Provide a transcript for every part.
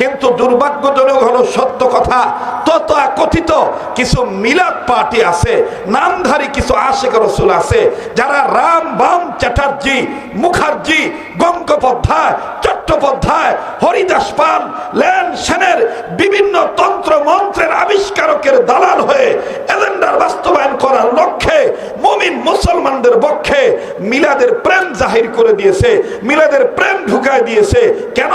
কিন্তু দুর্ভাগ্যজনক হলো সত্য কথা, তত কথিত কিছু মিলাদ পার্টি আছে, নামধারী কিছু আশেখ রসুল আছে, যারা রাম বাম চ্যাটার্জি, মুখার্জি, গঙ্গোপাধ্যায় চট্টোপাধ্যায়, হরিদাস পাল, লেন সেনের বিভিন্ন তন্ত্র মন্ত্রের আবিষ্কারকের দালাল হয়ে এজেন্ডার বাস্তবায়ন করার লক্ষ্যে মুমিন মুসলমানদের পক্ষে মিলাদের প্রেম জাহির করে দিয়েছে, মিলাদের প্রেম ঢুকায় দিয়েছে। কেন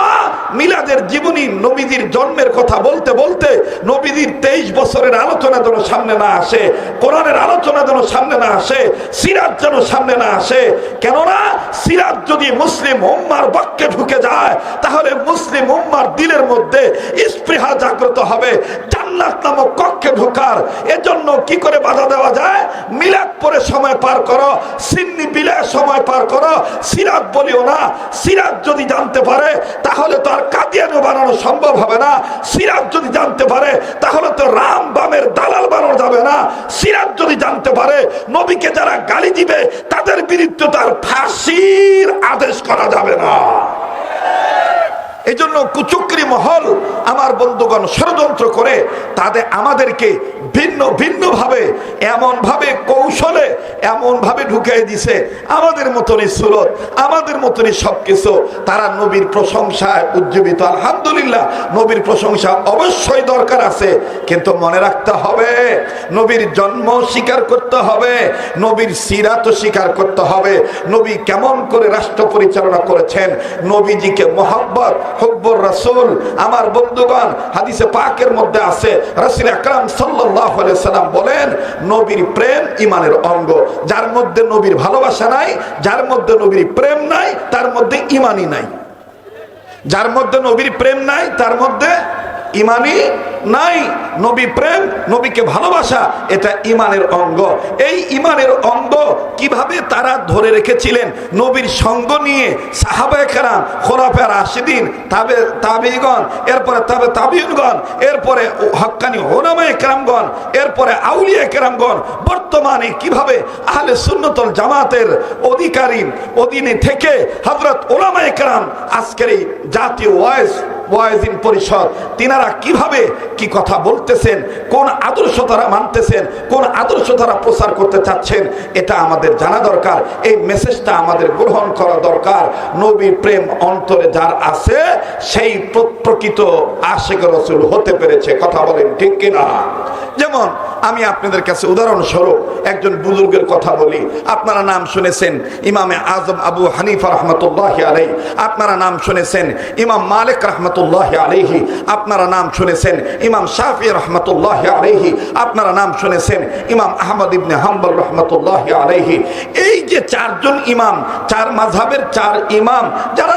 মিলাদের জীবনী নবীজির জন্মের কথা বলতে বলতে নবীজির তেইশ বছরের আলোচনা যেন সামনে না আসে, কোরআনের আলোচনা যেন সামনে না আসে, সিরাজ যেন সামনে না আসে। কেননা সিরাজ যদি মুসলিম উম্মার পক্ষে ঢুকে যায় তাহলে মুসলিম উম্মার দিলের মধ্যে স্পৃহা জাগ্রত হবে, জান্নাত নামক কক্ষে ঢোকার। এজন্য কি করে বাধা দেওয়া যায়? মিলাদ পরে সময় পার করো, সিন্নি বিলায় সময় পার করো, সিরাত বলিও না, সিরাত যদি জানতে পারে, তাহলে তো আর কাদিয়ানো বানানো সম্ভব হবে না। সিরাত যদি জানতে পারে, তাহলে তো রাম বামের দালাল বানানো যাবে না। সিরাত যদি জানতে পারে, নবীকে যারা গালি দিবে, তাদের বিরুদ্ধে তার ফাঁসির আদেশ করা যাবে না। এই জন্য কুচুকরি মহল আমার বন্ধুগণ ষড়যন্ত্র করে তাদের আমাদেরকে ভিন্ন ভিন্ন ভাবে এমন ভাবে কৌশলে এমন ভাবে ঢুকিয়ে দিছে। আমাদের মতনই সুরত, আমাদের মতনই সবকিছু। তারা নবীর প্রশংসায় উজ্জীবিত। আলহামদুলিল্লাহ, নবীর প্রশংসা অবশ্যই দরকার আছে। কিন্তু মনে রাখতে হবে, নবীর জন্ম স্বীকার করতে হবে, নবীর সিরাত স্বীকার করতে হবে। নবী কেমন করে রাষ্ট্র পরিচালনা করেছেন, নবীজিকে মোহাব্বত হব্বর রাসূল, আমার বন্ধুগণ, হাদিসে পাকের মধ্যে আছে। রাসূল আকরাম আলাইহি সাল্লাম বলেন, নবীর প্রেম ইমানের অঙ্গ। যার মধ্যে নবীর ভালোবাসা নাই, যার মধ্যে নবীর প্রেম নাই, তার মধ্যে ইমানই নাই। যার মধ্যে নবীর প্রেম নাই, তার মধ্যে ইমানই নাই, নবী প্রেম, নবীকে ভালোবাসা, এটা ইমানের অঙ্গ। এই ইমানের অঙ্গ কীভাবে তারা ধরে রেখেছিলেন? নবীর সঙ্গ নিয়ে সাহাবায়ে কেরাম, খোলাফে রাশিদিন, তাবে তাবিগণ এরপরে তাবে তাবিউনগণ, এরপরে হক্কানি ওলামায়ে কেরামগণ, এরপরে আউলিয়া কেরামগণ, বর্তমানে কীভাবে আহলে সুন্নতল জামাতের অধিকারী অধীনে থেকে হযরত ওলামায়ে কেরাম আজকের এই জাতীয় ওয়াইজ ওয়াইজিন পরিষদ, তিনারা কীভাবে কি কথা বলতেছেন, কোন আদর্শ তারা মানতেছেন, কোন আদর্শ তারা প্রচার করতে চাচ্ছেন, এটা আমাদের জানা দরকার। এই মেসেজটা আমাদের গ্রহণ করা দরকার। নবীর প্রেম অন্তরে যার আছে, সেই প্রকৃত আশেখ রসুল হতে পেরেছে। কথা বলেন ঠিক কিনা? যেমন, আমি আপনাদের কাছে উদাহরণস্বরূপ একজন বুজুর্গের কথা বলি। আপনারা নাম শুনেছেন ইমামে আজম আবু হানিফা রহমতুল্লাহ আলাই আপনারা নাম শুনেছেন ইমাম মালিক রহমতুল্লাহ আলাইহি, আপনারা নাম শুনেছেন ইমাম শাফি রহমতুল্লাহ আলাইহি, আপনারা নাম শুনেছেন ইমাম আহমদ ইবনে হাম্বল রহমতুল্লাহ আলাইহি। এই যে চারজন ইমাম, চার মাঝহাবের চার ইমাম, যারা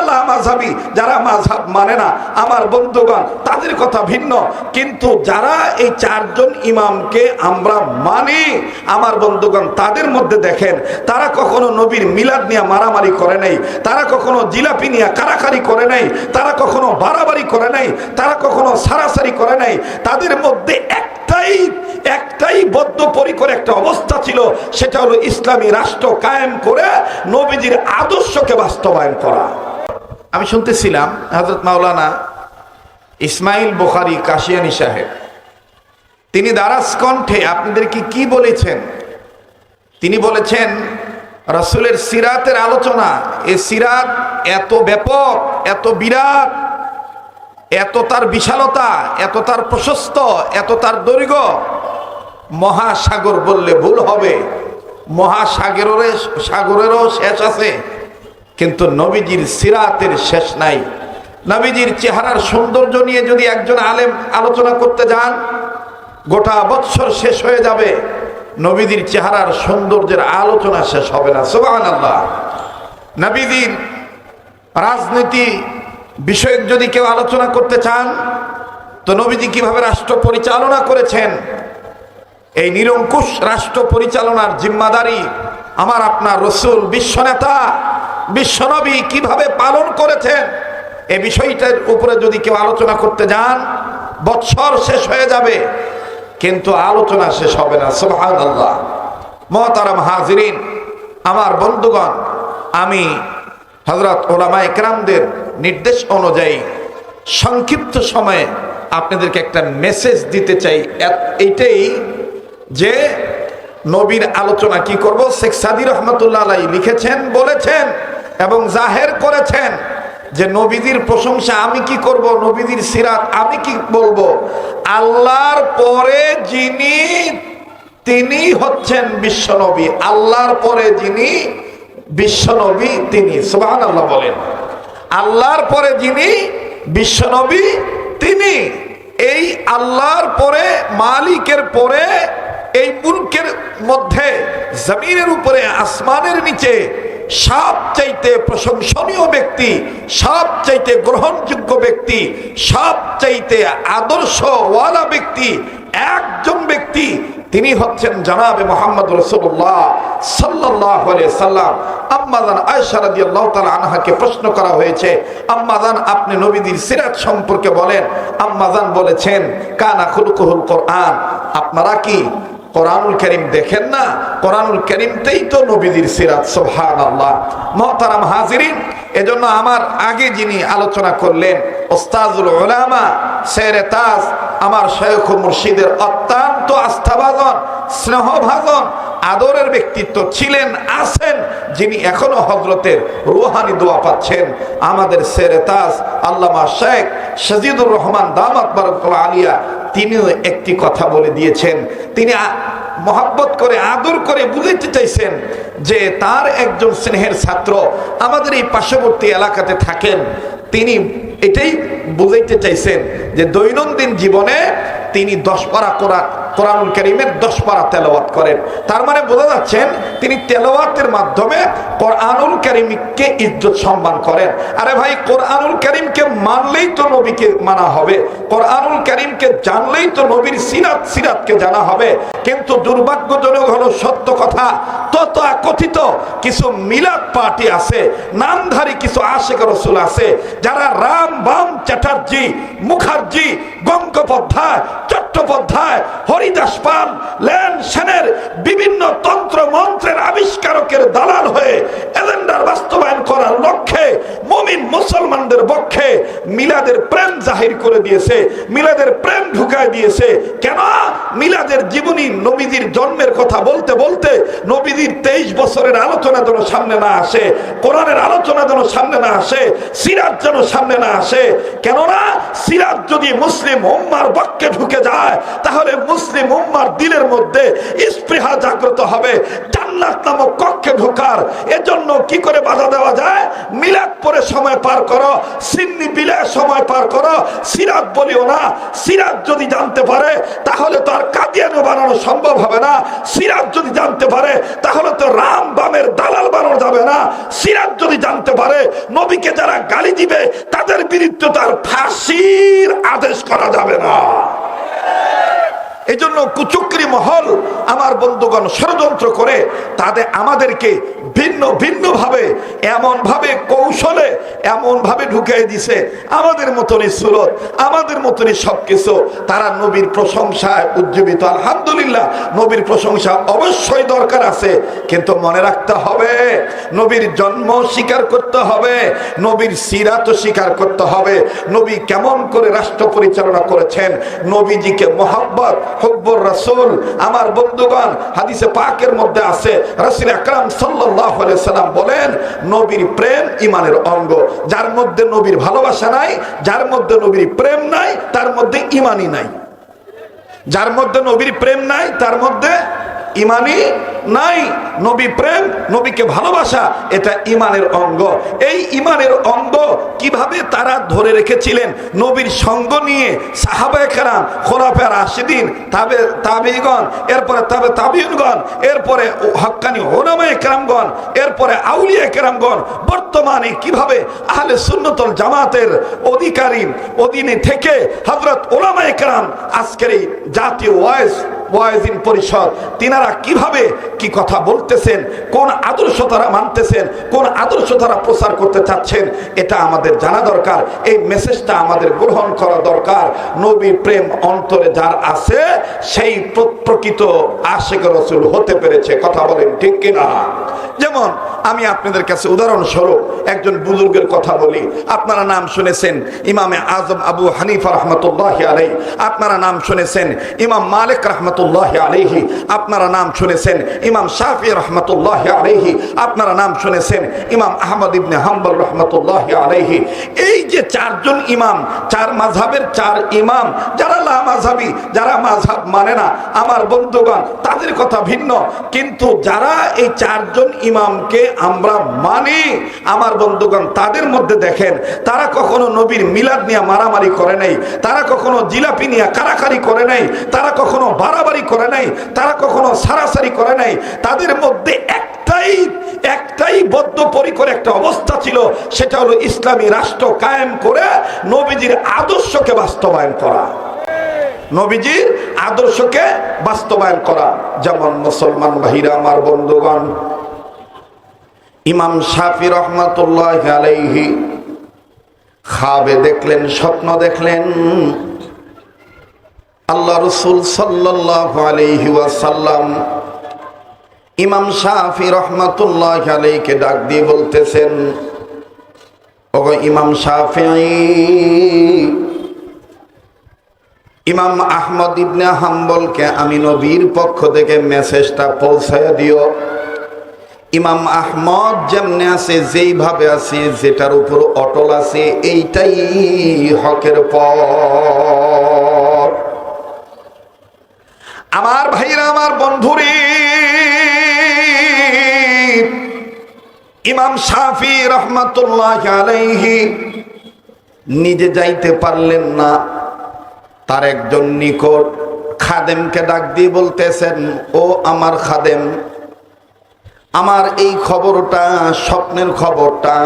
যারা মাঝহাব মানে না, আমার বন্ধুগণ, তাদের কথা ভিন্ন, কিন্তু যারা এই চারজন ইমামকে আমরা মানি, আমার বন্ধুগণ, তাদের মধ্যে দেখেন, তারা কখনো নবীর মিলাদ নিয়ে মারামারি করে নাই, তারা কখনো জিলাপি নিয়ে কারাকারি করে নাই, তারা কখনো বাড়াবাড়ি করে নাই, তারা কখনো সারাসারি করে নাই, তাদের মধ্যে একটাই একটাই বদ্ধপরিকর একটা অবস্থা ছিল, সেটা হলো ইসলামী রাষ্ট্র কায়েম করে নবীজির আদর্শকে বাস্তবায়ন করা। আমি শুনতেছিলাম হজরত মাওলানা ইসমাইল বুখারি কাশিয়ানি সাহেব, তিনি দারাস কণ্ঠে আপনাদেরকে কি বলেছেন? তিনি বলেছেন, রাসূলের সিরাতের আলোচনা এই সিরাত এত ব্যাপক, এত বিরাট এত তার বিশালতা, এত তার প্রশস্ত, এত তার দৈর্ঘ্য, মহাসাগর বললে ভুল হবে। মহাসাগরের সাগরেরও শেষ আছে। কিন্তু নবীজির সিরাতের শেষ নাই। নবীজির চেহারার সৌন্দর্য নিয়ে যদি একজন আলেম আলোচনা করতে যান, গোটা বৎসর শেষ হয়ে যাবে। নবীজির চেহারার সৌন্দর্যের আলোচনা শেষ হবে না। সুবাহ আল্লাহ নবীজির রাজনীতি বিষয়ক যদি কেউ আলোচনা করতে চান, তো নবীজি কীভাবে রাষ্ট্র পরিচালনা করেছেন? এই নিরঙ্কুশ রাষ্ট্র পরিচালনার জিম্মাদারি আমার আপনার রসুল বিশ্বনেতা বিশ্বনবী কীভাবে পালন করেছেন? এই বিষয়টার উপরে যদি কেউ আলোচনা করতে যান, বৎসর শেষ হয়ে যাবে, কিন্তু আলোচনা শেষ হবে না সুবহান আল্লাহ মহতারাম হাজিরিন, আমার বন্ধুগণ, আমি হজরত ওলামা একরামদের নির্দেশ অনুযায়ী সংক্ষিপ্ত সময়ে আপনাদেরকে একটা মেসেজ দিতে চাই। এইটাই যে নবীর আলোচনা কি করব? শেখ সাদি রহমতুল্লাহ আলাই লিখেছেন, বলেছেন এবং জাহের করেছেন যে নবীদের প্রশংসা আমি কি করব? নবীদের সিরাত আমি কি বলব? আল্লাহর পরে যিনি, তিনি হচ্ছেন বিশ্বনবী আল্লাহর পরে যিনি বিশ্বনবী তিনি সুবহান আল্লাহ বলেন। আল্লাহর পরে যিনি বিশ্বনবী তিনি। এই আল্লাহর পরে, মালিকের পরে, এই মুলকের মধ্যে, জমিনের উপরে, আসমানের নিচে সব চাইতে প্রশংসনীয় ব্যক্তি সব চাইতে গ্রহণযোগ্য ব্যক্তি সব চাইতে আদর্শ ওয়ালা ব্যক্তি, একজন ব্যক্তি তিনি হচ্ছেন জানাবে মোহাম্মদ রসুল্লাহ সাল্লাহ সাল্লাম। আম্মাদান আয়সা রাদিয়াল্লাহু তাআলা আনহাকে প্রশ্ন করা হয়েছে আম্মাদান আপনি নবীদের সিরাত সম্পর্কে বলেন। আম্মাদান বলেছেন, কানা খুলকুহুল কোরআন। আপনারা কি কোরআনুল করিম দেখেন না? কোরআনুল করিমতেই তো নবীদের সিরাত সোহান আল্লাহ মহতারাম হাজিরিন, এজন্য আমার আগে যিনি আলোচনা করলেন ওস্তাজুল ওলামা শেরে তাজ আমার শেখ মুর্শিদের অত্যন্ত আস্থাভাজন, স্নেহভাজন, আদরের ব্যক্তিত্ব ছিলেন, আছেন, যিনি এখনও হজরতের রুহানি দোয়া পাচ্ছেন। আমাদের শেরে তাজ আল্লামা শেখ সাজিদুর রহমান দামাত বারকুল আলিয়া, তিনিও একটি কথা বলে দিয়েছেন। তিনি মহাব্বত করে, আদর করে বুঝাইতে চাইছেন যে তার একজন স্নেহের ছাত্র আমাদের এই পার্শ্ববর্তী এলাকাতে থাকেন। তিনি এটাই বুঝাইতে চাইছেন যে দৈনন্দিন জীবনে তিনি দশ পারা কোরআন কোরআনুল করিমের দশ পারা তেলাওয়াত করেন। তার মানে বোঝা যাচ্ছেন তিনি তেলাওয়াতের মাধ্যমে কোরআনুল করিমকে ইজ্জত সম্মান করেন। আরে ভাই, কোরআনুল করিমকে মানলেই তো নবীকে মানা হবে। কোরআনুল করিমকে জানলেই তো নবীর সিরাত, সিরাতকে জানা হবে। কিন্তু দুর্ভাগ্যজনক হলো সত্য কথা তত কথিত কিছু মিলাদ পার্টি আছে, নামধারী কিছু আশেখ রসুল আছে, যারা রাম বাম চ্যাটার্জি মুখার্জি গঙ্গোপাধ্যায় চট্টোপাধ্যায়, হরিদাস পাল, লেন সেনের বিভিন্ন তন্ত্র মন্ত্রের আবিষ্কারকের দালাল হয়ে এজেন্ডার বাস্তবায়ন করার লক্ষ্যে মুমিন মুসলমানদের পক্ষে মিলাদের প্রেম জাহির করে দিয়েছে, মিলাদের প্রেম ঢুকায় দিয়েছে। কেন মিলাদের জীবনী নবীজির জন্মের কথা বলতে বলতে নবীজির তেইশ বছরের আলোচনা যেন সামনে না আসে, কোরআনের আলোচনা যেন সামনে না আসে, সিরাজ যেন সামনে না আসে। কেননা সিরাজ যদি মুসলিম উম্মার পক্ষে ঢুকে যায় তাহলে মুসলিম উম্মার দিলের মধ্যে স্পৃহা জাগ্রত হবে। জান্নাত নামক কক্ষে ঢোকার। এজন্য কি করে বাধা দেওয়া যায়? মিলাদ পরে সময় পার করো, সিন্নি বিলে সময় পার করো, সিরাত বলিও না। সিরাত যদি জানতে পারে, তাহলে তো আর কাদিয়ানো বানানো সম্ভব হবে না। সিরাত যদি জানতে পারে, তাহলে তো রাম বামের দালাল বানানো যাবে না। সিরাত যদি জানতে পারে, নবীকে যারা গালি দিবে, তাদের বিরুদ্ধে তার ফাঁসির আদেশ করা যাবে না। এই জন্য কুচুকরি মহল আমার বন্ধুগণ ষড়যন্ত্র করে তাদের আমাদেরকে ভিন্ন ভিন্ন ভাবে এমন ভাবে কৌশলে এমন ভাবে ঢুকিয়ে দিছে। আমাদের মতনই সুরত, আমাদের মতনই সবকিছু। তারা নবীর প্রশংসায় উজ্জীবিত। আলহামদুলিল্লাহ, নবীর প্রশংসা অবশ্যই দরকার আছে। কিন্তু মনে রাখতে হবে, নবীর জন্ম স্বীকার করতে হবে, নবীর সিরাত স্বীকার করতে হবে। নবী কেমন করে রাষ্ট্র পরিচালনা করেছেন, নবীজিকে মোহাব্বত হব্বর রাসূল, আমার বন্ধুগণ, হাদিসে পাকের মধ্যে আছে। রাসূল আকরাম আলাইহি সাল্লাম বলেন, নবীর প্রেম ইমানের অঙ্গ। যার মধ্যে নবীর ভালোবাসা নাই, যার মধ্যে নবীর প্রেম নাই, তার মধ্যে ইমানই নাই। যার মধ্যে নবীর প্রেম নাই, তার মধ্যে ইমানই নাই, নবী প্রেম, নবীকে ভালোবাসা, এটা ইমানের অঙ্গ। এই ইমানের অঙ্গ কীভাবে তারা ধরে রেখেছিলেন? নবীর সঙ্গ নিয়ে সাহাবায়ে কেরাম খোলাফের আশিদিন তাবে তাবিগণ এরপরে তাবে তাবিউনগণ এরপরে হক্কানি ওলামায়ে কেরামগণ, এরপরে আউলিয়া কেরামগণ, বর্তমানে কীভাবে আহলে সুন্নতল জামাতের অধিকারী অধীনে থেকে হজরত ওলামায়ে কেরাম আজকের এই জাতীয় ওয়াইস ওয়াইজিন পরিষদ, তিনারা কীভাবে কি কথা বলতেছেন, কোন আদর্শ তারা মানতেছেন, কোন আদর্শ তারা প্রচার করতে চাচ্ছেন, এটা আমাদের জানা দরকার। এই মেসেজটা আমাদের গ্রহণ করা দরকার। নবী প্রেম অন্তরে যার আছে, সেই প্রকৃত আশেক রসুল হতে পেরেছে। কথা বলেন ঠিক কিনা? যেমন, আমি আপনাদের কাছে উদাহরণস্বরূপ একজন বুজুর্গের কথা বলি। আপনারা নাম শুনেছেন ইমামে আজম আবু হানিফা রহমতুল্লাহ আলাই আপনারা নাম শুনেছেন ইমাম মালিক রহমতুল্লাহ আলাইহি, আপনারা নাম শুনেছেন ইমাম শাফি রহমতুল্লাহ আলাইহি, আপনারা নাম শুনেছেন ইমাম আহমদ ইবনে হাম্বল রহমতুল্লাহ আলাইহি। এই যে চারজন ইমাম, চার মাঝহাবের চার ইমাম, যারা লা যারা মাঝহাব মানে না, আমার বন্ধুগণ, তাদের কথা ভিন্ন, কিন্তু যারা এই চারজন ইমামকে আমরা মানি, আমার বন্ধুগণ, তাদের মধ্যে দেখেন, তারা কখনো নবীর মিলাদ নিয়ে মারামারি করে নাই, তারা কখনো জিলাপি নিয়ে কারাকারি করে নাই, তারা কখনো বাড়াবাড়ি করে নাই, তারা কখনো সারাসারি করে নাই। তাদের মধ্যে একটাই একটাই বদ্ধপরিকর একটা অবস্থা ছিল, সেটা হলো ইসলামী রাষ্ট্র কায়েম করে নবীজির আদর্শকে বাস্তবায়ন করা। নবীজির আদর্শকে বাস্তবায়ন করা। যেমন মুসলমান ভাইরা, আমার বন্ধুগণ, ইমাম শাফি রহমতুল্লাহ আলাইহি খাবে দেখলেন, স্বপ্ন দেখলেন আল্লাহ রসুল ওয়াসাল্লাম ইমাম শাফি রহমতুল্লাহ আলাইকে ডাক দিয়ে বলতেছেন, ওগো ইমাম শাফি, ইমাম আহমদ ইবনে হাম্বলকে আমি নবীর পক্ষ থেকে মেসেজটা পৌঁছায় দিও। ইমাম আহমদ যেমনে আছে, যেইভাবে আছে, যেটার উপর অটল আছে, এইটাই হকের পর আমার ভাইরা, আমার বন্ধুরে, ইমাম শাফি রহমতুল্লাহ আলাইহি নিজে যাইতে পারলেন না। তার একজন নিকট খাদেমকে ডাক দিয়ে বলতেছেন, ও আমার খাদেম, আমার এই খবরটা, স্বপ্নের খবরটা,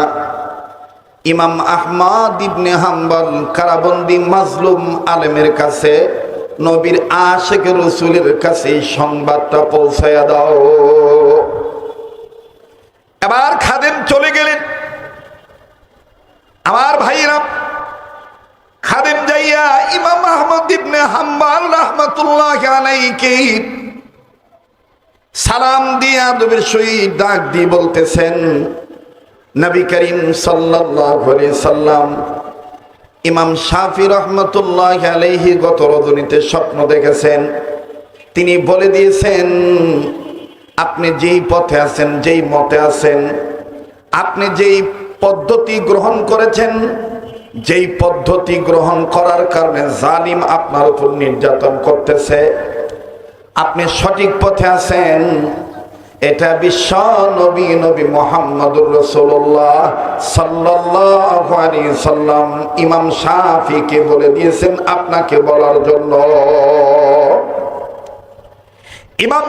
ইমাম আহমদ ইবনে হাম্বল কারাবন্দি মাজলুম আলেমের কাছে নবীর আশেক রসুলের কাছে সংবাদটা পৌঁছায়া দাও। এবার খাদেম চলে গেলেন। আমার ভাইরা খাদেম যাইয়া ইমাম আহমদ ইবনে হাম্বাল রাহমাতুল্লাহ আলাইকে সালাম দিয়া নবীর শহীদ ডাক দিয়ে বলতেছেন, নবী করিম সাল্লাল্লাহু আলাইহি সাল্লাম ইমাম শাফি রহমতুল্লাহ আলাইহি গত রজনীতে স্বপ্ন দেখেছেন। তিনি বলে দিয়েছেন, আপনি যেই পথে আছেন, যেই মতে আছেন, আপনি যেই পদ্ধতি গ্রহণ করেছেন, যেই পদ্ধতি গ্রহণ করার কারণে জালিম আপনার উপর নির্যাতন করতেছে। আপনি সঠিক পথে আছেন এটা বিশ্ব নবী নবী মোহাম্মদুর রসুল্লাহ আলাইহি সাল্লাম ইমাম শাফিকে বলে দিয়েছেন আপনাকে বলার জন্য। ইমাম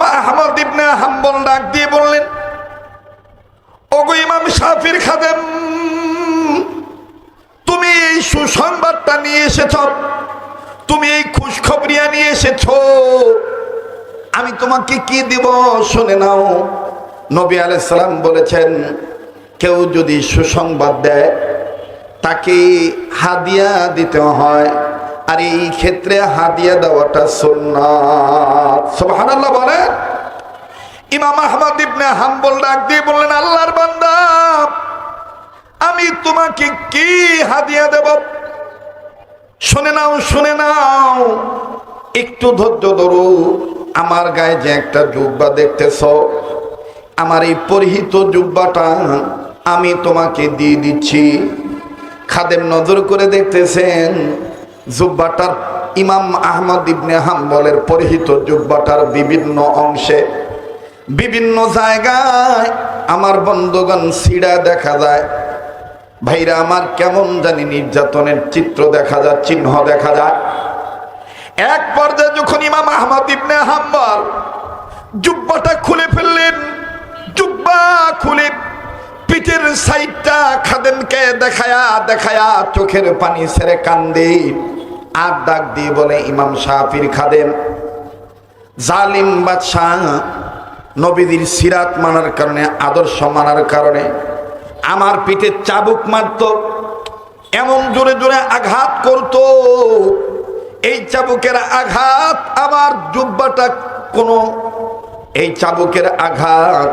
ডাক দিয়ে বললেন, ওগো ইমাম খাদেম, তুমি এই সুসংবাদটা নিয়ে এসেছ, তুমি এই খুশখবরিয়া নিয়ে এসেছ আমি তোমাকে কি দিব শুনে নাও। নবী আলাইসালাম বলেছেন, কেউ যদি সুসংবাদ দেয়, তাকে হাদিয়া দিতে হয়। আর এই ক্ষেত্রে হাদিয়া দেওয়াটা সুবহানাল্লাহ বলেন। ইমাম আহমদ ইবনে হাম্বল ডাক দিয়ে বললেন, আল্লাহর বান্দা, আমি তোমাকে কি হাদিয়া দেব? শুনে নাও শুনে নাও। একটু ধৈর্য ধরো। আমার গায়ে যে একটা জুব্বা দেখতেছ, আমার এই পরিহিত জুব্বাটা আমি তোমাকে দিয়ে দিচ্ছি। খাদেম নজর করে দেখতেছেন, জুব্বাটার ইমাম আহমদ ইবনে হাম্বলের পরিহিত জুব্বাটার বিভিন্ন অংশে। বিভিন্ন জায়গায় আমার বন্ধুগণ সিডা দেখা যায়। ভাইরা, আমার কেমন জানি নির্যাতনের চিত্র দেখা যায়, চিহ্ন দেখা যায়। এক পর্যায়ে যখন ইমাম আহমদ ইবনে হাম্বল জুব্বাটা খুলে ফেললেন, জুব্বা খুলে পিঠের সাইডটা খাদেমকে দেখায়া দেখায়া চোখের পানি ছেড়ে কান্দে। আর ডাক দিয়ে বলে, ইমাম শাহির খাদেন জালিম বাদশাহ নবীদের সিরাত মানার কারণে, আদর্শ মানার কারণে আমার পিঠে চাবুক মারত, এমন জোরে জোরে আঘাত করত। এই চাবুকের আঘাত আমার জুব্বাটা কোনো, এই চাবুকের আঘাত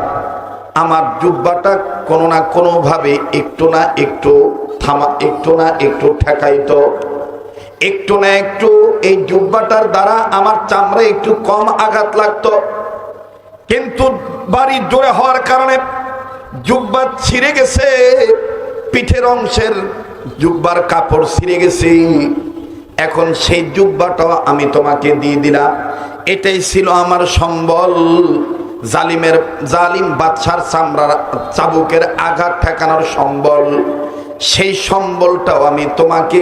আমার জুব্বাটা কোনো না কোনোভাবে একটু না একটু থামা, একটু না একটু ঠেকাইতো। একটু না একটু এই জুব্বাটার দ্বারা আমার চামড়া একটু কম আঘাত লাগতো। কিন্তু বাড়ি জোরে হওয়ার কারণে জুব্বা ছিঁড়ে গেছে, পিঠের অংশের জুব্বার কাপড় ছিঁড়ে গেছে। এখন সেই জুব্বাটাও আমি তোমাকে দিয়ে দিলাম। এটাই ছিল আমার সম্বল। জালিমের, জালিম বাদশার চামড়ার, চাবুকের আঘাত ঠেকানোর সম্বল। সেই সম্বলটাও আমি তোমাকে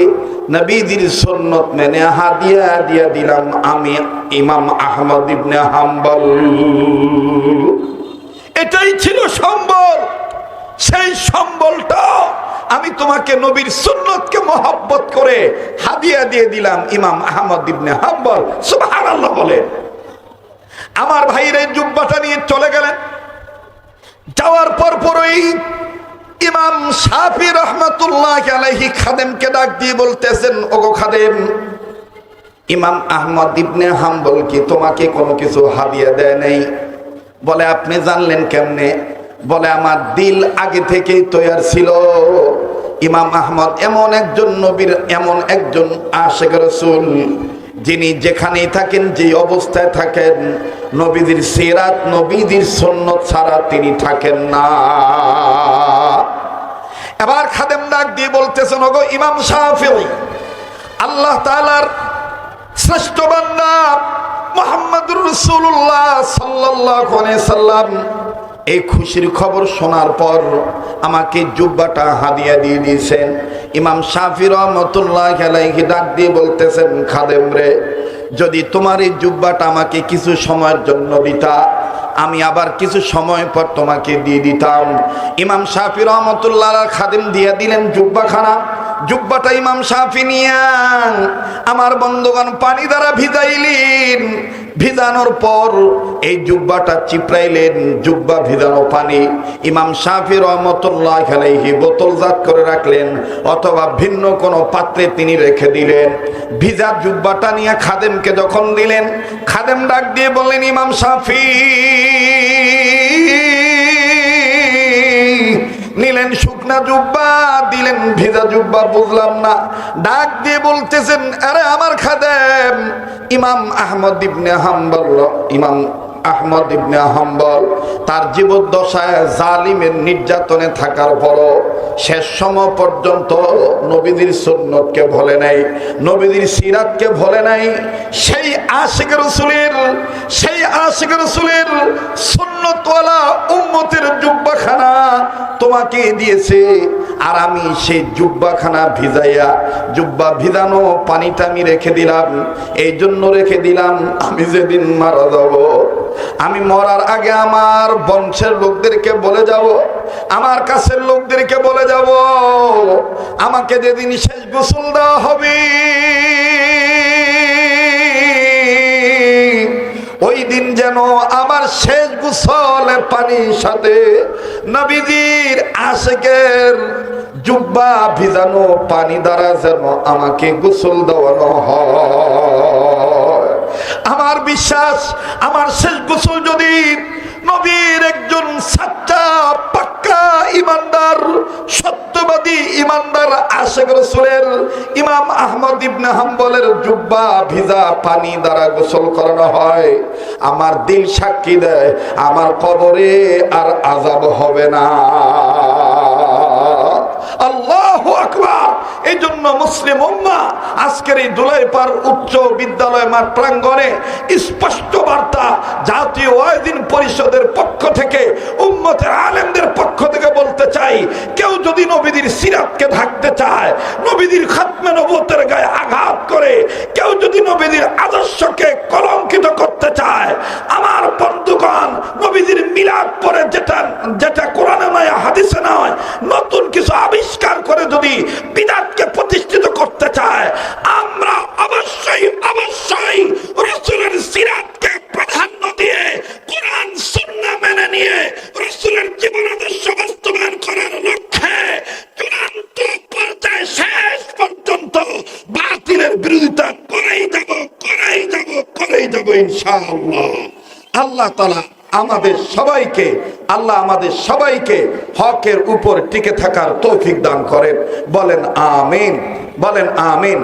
নবীদের সুন্নত মেনে হাদিয়া দিয়া দিলাম। আমি ইমাম আহমদ ইবনে হাম্বল। এটাই ছিল সম্বল। সেই সম্বলটা আমি তোমাকে নবীর সুন্নতকে মহব্বত করে হাদিয়া দিয়ে দিলাম ইমাম আহমদ ইবনে হাম্বল। সুবহানাল্লাহ বলে। আমার ভাইয়ের এই জুব্বাটা নিয়ে চলে গেলেন। যাওয়ার পর পরই ইমাম সাফি রহমতুল্লাহ আলাইহি খাদেমকে ডাক দিয়ে বলতেছেন, ওগো খাদেম, ইমাম আহমদ ইবনে হাম্বল কি তোমাকে কোনো কিছু হাদিয়া দেয় নাই? বলে, আপনি জানলেন কেমনে? বলে, আমার দিল আগে থেকেই তৈয়ার ছিল। ইমাম আহমদ এমন একজন নবীর, এমন একজন আশেখ রসুল যিনি যেখানেই থাকেন যে অবস্থায় থাকেন, নবীদের সেরাত, নবীদের সন্ন্যত ছাড়া তিনি থাকেন না। এবার খাদেম ডাক দিয়ে বলতেছেন, ওগো ইমাম সাহাফি আল্লাহ তালার শ্রেষ্ঠ বান্দা মোহাম্মদুর রসুল্লাহ আলাইহি সাল্লাম এই খুশির খবর শোনার পর আমাকে জুব্বাটা হাদিয়া দিয়ে দিয়েছেন। ইমাম শাফি রহমতুল্লাহ আলাইহি ডাক দিয়ে বলতেছেন, খাদেম রে, যদি তোমার এই জুব্বাটা আমাকে কিছু সময়ের জন্য দিতা, আমি আবার কিছু সময় পর তোমাকে দিয়ে দিতাম। ইমাম শাফি রহমতুল্লাহ খাদেম দিয়ে দিলেন জুব্বাখানা। জুব্বাটা ইমাম শাফি নিয়া। আমার বন্ধুগণ পানি দ্বারা ভিজাইলেন। ভিজানোর পর এই জুব্বাটা চিপড়াইলেন। জুব্বা ভিজানো পানি ইমাম শাফি রহমতুল্লাহ আলাইহি বোতলজাত করে রাখলেন অথবা ভিন্ন কোনো পাত্রে তিনি রেখে দিলেন। ভিজা জুব্বাটা নিয়ে খাদেমকে যখন দিলেন, খাদেম ডাক দিয়ে বললেন, ইমাম শাফি, নিলেন শুকনা জুব্বা? দিলেন ভিজা জুব্বা, বুঝলাম না। ডাক দিয়ে বলতেছেন, আরে আমার খাদেম, ইমাম আহমদ ইবনে হাম্বল, ইমাম আহমদ ইবনে হাম্বল, তার জীবদ্দশায় জালিমের নির্যাতনে থাকার পরও শেষ সময় পর্যন্ত নবীদের সুন্নতকে ভোলে নাই, নবীদের সিরাতকে ভোলে নাই। সেই আশিক রসুলের, সেই আশিক রসুলের সুন্নতওয়ালা উম্মতের জুব্বাখানা তোমাকে দিয়েছে, আর আমি সেই জুব্বাখানা ভিজাইয়া, জুব্বা ভিজানো পানিটা আমি রেখে দিলাম এই জন্য রেখে দিলাম, আমি যেদিন মারা যাব আমি মরার আগে আমার বংশের লোকদেরকে বলে যাব, আমার কাছের লোকদেরকে বলে যাব, আমাকে যেদিন শেষ গোসল দেওয়া হবে, ওই দিন যেন আমার শেষ গুসলের পানির সাথে নবীজির আশেকের জুব্বা ভিজানো পানি দ্বারা যেন আমাকে গোসল দেওয়ানো হয়। আমার বিশ্বাস, আমার শেষ গোসল যদি নবীর একজন সাচ্চা, পাক্কা ইমানদার, সত্যবাদী ইমানদার আশেখ রসুলের ইমাম আহমদ ইবনে হাম্বলের জুব্বা ভিজা পানি দ্বারা গোসল করানো হয়, আমার দিল সাক্ষী দেয়, আমার কবরে আর আজাব হবে না। আল্লাহ আকবার! এই জন্য মুসলিম উম্মা আজকের এই দুলাইপার উচ্চ বিদ্যালয় মাঠ প্রাঙ্গণে স্পষ্ট বার্তা জাতীয় ওয়াইদিন পরিষদের পক্ষ থেকে, উম্মতের আলেমদের পক্ষ থেকে বলতে চাই, কেউ যদি নবীদের সিরাতকে ঢাকতে চায়, নবীদের খাতমে নবতের গায়ে আঘাত করে, কেউ যদি নবীদের আদর্শকে কলঙ্কিত করতে চায়, আমার বন্ধুগণ, নবীদের মিলাদ পরে যেটা যেটা কোরআনে নয়, হাদিসে নয়, নতুন কিছু আবিষ্কার করে যদি ইনশাআল্লাহ। আল্লাহ তালা আমাদের সবাইকে, আল্লাহ আমাদের সবাইকে হকের উপর টিকে থাকার তৌফিক দান করেন। বলেন আমিন বলেন আমিন।